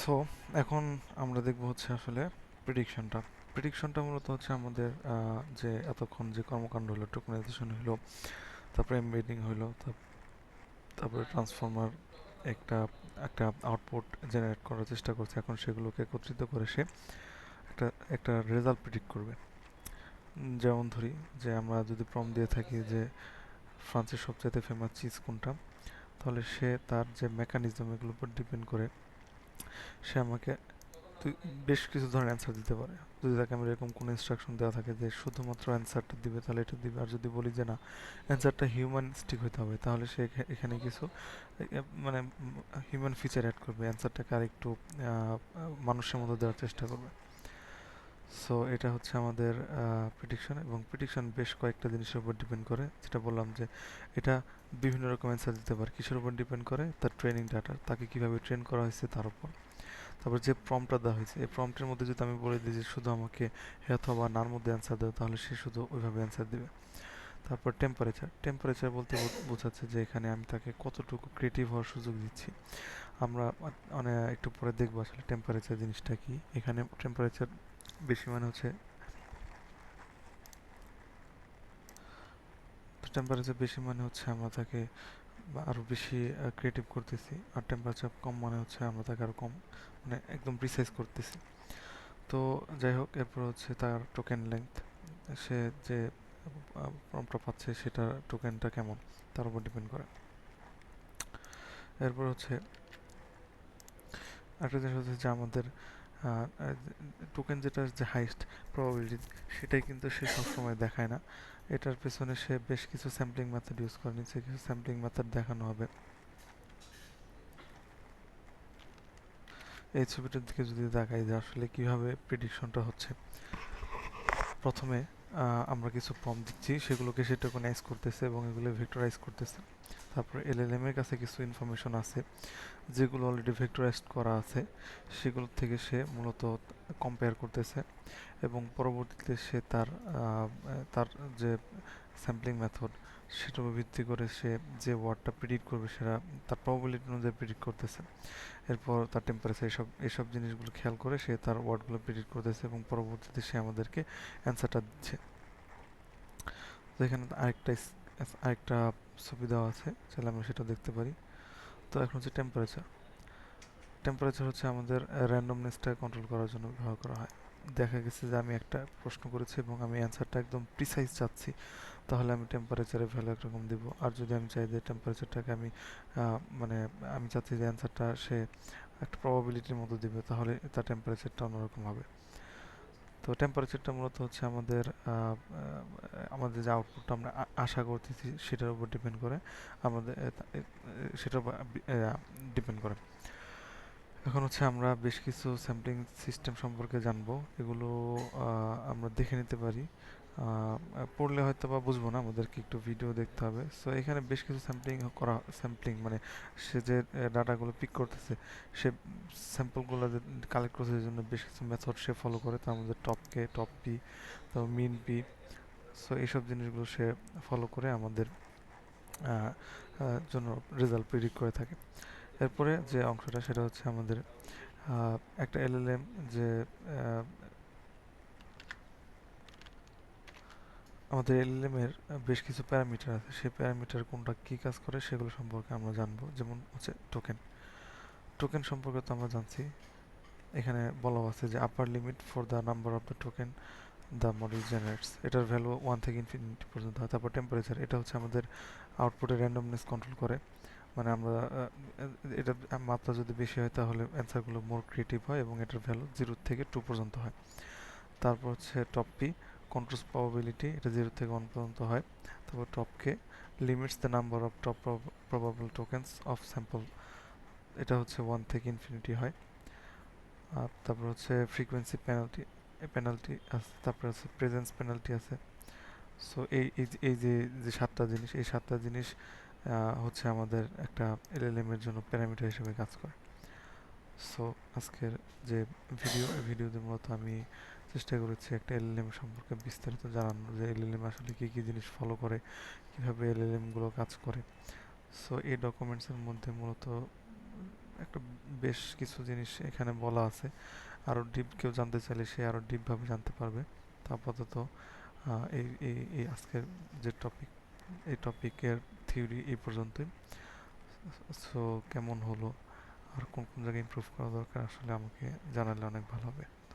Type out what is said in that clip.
So এখন আমরা দেখব হচ্ছে আসলে প্রিডিকশনটা প্রিডিকশনটা মূলত হচ্ছে আমাদের যে এতক্ষণ যে কর্মকাণ্ড হলো টোকনাইজেশন হলো, তারপরে এমবেডিং হলো তারপরে ট্রান্সফর্মার একটা একটা আউটপুট জেনারেট করার চেষ্টা করছে। এখন সেগুলোকে একত্রিত করে সে একটা একটা রেজাল্ট প্রিডিক্ট করবে। যেমন ধরি যে আমরা যদি প্রম দিয়ে থাকি যে ফ্রান্সের সবচাইতে ফেমাস চিজ কোনটা, তাহলে সে তার যে মেকানিজম এগুলোর উপর ডিপেন্ড করে সে আমাকে, তুই বেশ কিছু ধরনের অ্যান্সার দিতে পারে। যদি তাকে আমি এরকম কোনো ইনস্ট্রাকশন দেওয়া থাকে যে শুধুমাত্র অ্যান্সারটা দিবে, তাহলে এটা দিবে। আর যদি বলি যে না অ্যান্সারটা হিউম্যানিস্টিক হতে হবে, তাহলে সে এখানে কিছু মানে হিউম্যান ফিচার অ্যাড করবে। অ্যান্সারটাকে আরেকটু মানুষের মতো দেওয়ার চেষ্টা করবে। সো এটা হচ্ছে আমাদের প্রিডিকশন এবং প্রিডিকশন বেশ কয়েকটা জিনিসের উপর ডিপেন্ড করে। যেটা বললাম যে, এটা বিভিন্ন রকম অ্যান্সার দিতে পারে। কিসের উপর ডিপেন্ড করে? তার ট্রেনিং ডাটা তাকে কীভাবে ট্রেন করা হয়েছে তার উপর। তারপর যে প্রম্পটটা দেওয়া হয়েছে, এই প্রম্পটের মধ্যে যদি আমি বলে দিই যে, শুধু আমাকে হে অথবা নার মধ্যে অ্যান্সার দেবে তাহলে সে শুধু ওইভাবে অ্যান্সার দেবে। তারপর টেম্পারেচার টেম্পারেচার বলতে বোঝাচ্ছে যে, এখানে আমি তাকে কতটুকু ক্রিয়েটিভ হওয়ার সুযোগ দিচ্ছি। আমরা মানে একটু পরে দেখব আসলে টেম্পারেচার জিনিসটা কি। এখানে টেম্পারেচার বেশি মানে হচ্ছে। টেম্পারেচার বেশি মানে হচ্ছে আমরা তাকে আরও বেশি ক্রিয়েটিভ করতেছি। আর টেম্পারেচার কম মানে হচ্ছে আমরা তাকে আরও কম মানে একদম প্রিসাইজ করতেছি। তো যাই হোক, এরপর হচ্ছে তার টোকেন লেংথ সে যে প্রম্পটটা পাচ্ছে সেটা টোকেনটা কেমন, তার উপর ডিপেন্ড করে। এরপর হচ্ছে একটা জিনিস হচ্ছে যে আমাদের টোকেন যেটা যে হাইস্ট প্রবাবিলিটি সেটাই কিন্তু সে সবসময় দেখায় না। এটার পেছনে সে বেশ কিছু স্যাম্পলিং মেথড ইউজ করে নিচ্ছে কিছু স্যাম্পলিং মেথড দেখানো হবে। এই ছবিটার দিকে যদি দেখাই যে আসলে কীভাবে প্রিডিকশনটা হচ্ছে, প্রথমে আমরা কিছু ফর্ম দিচ্ছি, সেগুলোকে সে টোকেনাইজ করতেছে এবং এগুলো ভেক্টরাইজ করতেছে। তারপরে এলএলএম এর কাছে কিছু ইনফরমেশন আছে, যেগুলো অলরেডি ভেক্টরাইজ করা আছে, সেগুলো থেকে সে মূলত কম্পেয়ার করতেছে এবং পরবর্তীতে সে তার তার যে স্যাম্পলিং মেথড সেটার উপর ভিত্তি করে সে যে ওয়ার্ডটা প্রিডিক্ট করবে, সেটা তার প্রবাবিলিটি অনুযায়ী প্রিডিক্ট করতেছে। এরপর তার টেম্পারেচার এসব এসব জিনিসগুলো খেয়াল করে সে তার ওয়ার্ডগুলো প্রিডিক্ট করতেছে এবং পরবর্তীতে সে আমাদেরকে অ্যান্সারটা দিচ্ছে। তো এখানে আরেকটা আরেকটা ছবি দেওয়া আছে, চাইলে আমরা সেটা দেখতে পারি। তো এখন হচ্ছে টেম্পারেচার টেম্পারেচার হচ্ছে আমাদের র্যান্ডমনেসটা কন্ট্রোল করার জন্য ব্যবহার করা হয়। দেখা গেছে যে আমি একটা প্রশ্ন করেছি এবং আমি অ্যান্সারটা একদম প্রিসাইজ চাচ্ছি। তাহলে আমি টেম্পারেচারের ভ্যালু একরকম দিব। আর যদি আমি চাই যে টেম্পারেচারটাকে আমি মানে আমি চাচ্ছি যে অ্যান্সারটা সে একটা প্রবাবিলিটির মতো দিবে, তাহলে তার টেম্পারেচারটা অন্যরকম হবে। তো টেম্পারেচারটা মূলত হচ্ছে আমাদের আমাদের যে আউটপুটটা আমরা আশা করতেছি সেটার উপর ডিপেন্ড করে, আমাদের সেটার উপর ডিপেন্ড করে। এখন হচ্ছে আমরা বেশ কিছু স্যাম্পলিং সিস্টেম সম্পর্কে জানব। এগুলো আমরা দেখে নিতে পারি। পড়লে হয়তো বা বুঝব না আমাদেরকে একটু ভিডিও দেখতে হবে। সো এখানে বেশ কিছু স্যাম্পলিং করা স্যাম্পলিং মানে সে যে ডাটাগুলো পিক করতেছে, সে স্যাম্পলগুলো যে কালেক্ট করতে জন্য বেশ কিছু মেথড সে ফলো করে। তার মধ্যে টপ কে টপ পি তারপর মিন পি সো এইসব জিনিসগুলো সে ফলো করে আমাদের জন্য রেজাল্ট প্রিডিক্ট করে থাকে। এরপরে যে অংশটা, সেটা হচ্ছে আমাদের একটা এলএলএম যে আমাদের এলএলএম এর বেশ কিছু প্যারামিটার আছে। সেই প্যারামিটার কোনটা কী কাজ করে সেগুলো সম্পর্কে আমরা জানব। যেমন হচ্ছে টোকেন টোকেন সম্পর্কে তো আমরা জানছি। এখানে বলা আছে যে upper limit for the number of the token the model generates এটার ভ্যালু ওয়ান থেকে ইনফিনিটি পর্যন্ত হয়। তারপর টেম্পারেচার এটা হচ্ছে আমাদের আউটপুটের র্যান্ডমনেস কন্ট্রোল করে। মানে আমরা এটা মাত্রা যদি বেশি হয় তাহলে অ্যান্সারগুলো মোর ক্রিয়েটিভ হয় এবং এটার ভ্যালু জিরো থেকে টু পর্যন্ত হয়। তারপর হচ্ছে টপ পি কন্ট্রোলস প্রবাবিলিটি এটা জিরো থেকে ওয়ান পর্যন্ত হয়। তারপর top K limits the number of top probable tokens of sample এটা হচ্ছে ওয়ান থেকে ইনফিনিটি হয়। আর তারপর হচ্ছে ফ্রিকোয়েন্সি পেনাল্টি পেনাল্টি আছে, তারপর আছে প্রেজেন্স পেনাল্টি আছে। সো এই এই যে- যে সাতটা জিনিস, এই সাতটা জিনিস হচ্ছে আমাদের একটা এলএলএম এর জন্য প্যারামিটার হিসেবে কাজ করে। সো আজকের যে ভিডিও ভিডিওতে মূলত আমি চেষ্টা করেছি একটা এলএলএম সম্পর্কে বিস্তারিত জানানো যে এলএলএম আসলে কী কী জিনিস ফলো করে, কীভাবে এলএলএমগুলো কাজ করে। সো এই ডকুমেন্টসের মধ্যে মূলত একটা বেশ কিছু জিনিস এখানে বলা আছে। আরও ডিপ কেউ জানতে চাইলে সে আরও ডিপভাবে জানতে পারবে। তো আপাতত এই এই আজকের যে টপিক এই টপিকের থিওরি এই পর্যন্তই। সো কেমন হলো? আর কোন কোন জায়গায় ইমপ্রুভ করা দরকার? আসলে আমাকে জানালে অনেক ভালো হবে।